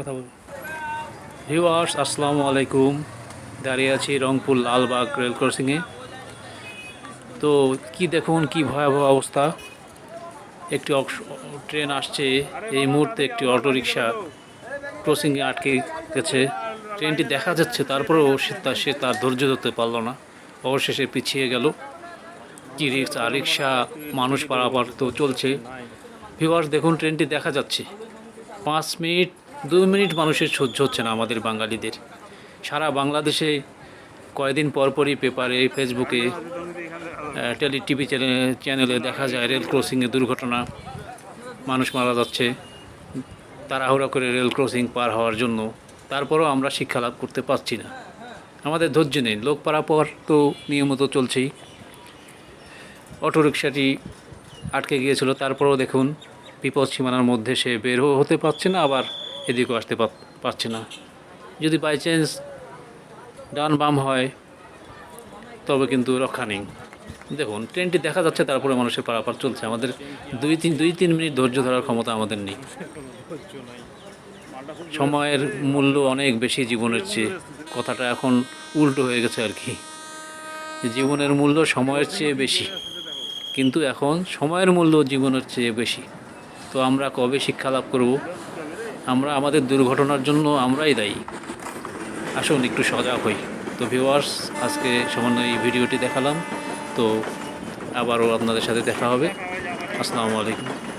কথা বল ভিউয়ার্স আসসালামু আলাইকুম। দাঁড়িয়ে আছি রংপুর লালবাগ রেল ক্রসিংয়ে। তো কি দেখুন, কি ভয়াবহ অবস্থা। একটি ট্রেন আসছে, এই মুহূর্তে একটি অটোরিকশা ক্রসিংয়ে আটকে গেছে। ট্রেনটি দেখা যাচ্ছে, তারপরেও সে তার সে তার ধৈর্য ধরতে পারল না। অবশেষে পিছিয়ে গেল। কি রিক্সা রিক্সা, মানুষ পারাপার তো চলছে। ভিউয়ার্স দেখুন, ট্রেনটি দেখা যাচ্ছে। পাঁচ মিনিট দু মিনিট মানুষের সহ্য হচ্ছে না আমাদের বাঙালিদের। সারা বাংলাদেশে কয়েকদিন পরপরই পেপারে, ফেসবুকে টেলি, টিভি চ্যানেলে দেখা যায় রেল ক্রসিংয়ে দুর্ঘটনা, মানুষ মারা যাচ্ছে, তাড়াহুড়া করে রেল ক্রসিং পার হওয়ার জন্য। তারপরেও আমরা শিক্ষা লাভ করতে পারছি না। আমাদের ধৈর্য নেই। লোক পারাপার তো নিয়মিত চলছেই। অটোরিকশাটি আটকে গিয়েছিল। তারপরেও দেখুন, বিপদ সীমানার মধ্যে সে বেরও হতে পারছে না, আবার এদিকেও আসতে পার- পারছে না। যদি বাই চান্স ডান বাম হয়, তবে কিন্তু রক্ষা নেই। দেখুন ট্রেনটি দেখা যাচ্ছে, তারপরে মানুষের পারাপার চলছে। আমাদের দুই তিন দুই তিন মিনিট ধৈর্য ধরার ক্ষমতা আমাদের নেই। সময়ের মূল্য অনেক বেশি জীবনের চেয়ে। কথাটা এখন উল্টো হয়ে গেছে আর কি। জীবনের মূল্য সময়ের চেয়ে বেশি। কিন্তু এখন সময়ের মূল্য জীবনের চেয়ে বেশি। তো আমরা কবে শিক্ষা লাভ করব? আমরা আমাদের দুর্ঘটনার জন্য আমরাই দায়ী। আসুন একটু সজাগ হই। তো ভিউয়ার্স আজকে সামান্য এই ভিডিওটি দেখালাম। তো আবারও আপনাদের সাথে দেখা হবে। আসসালামু আলাইকুম।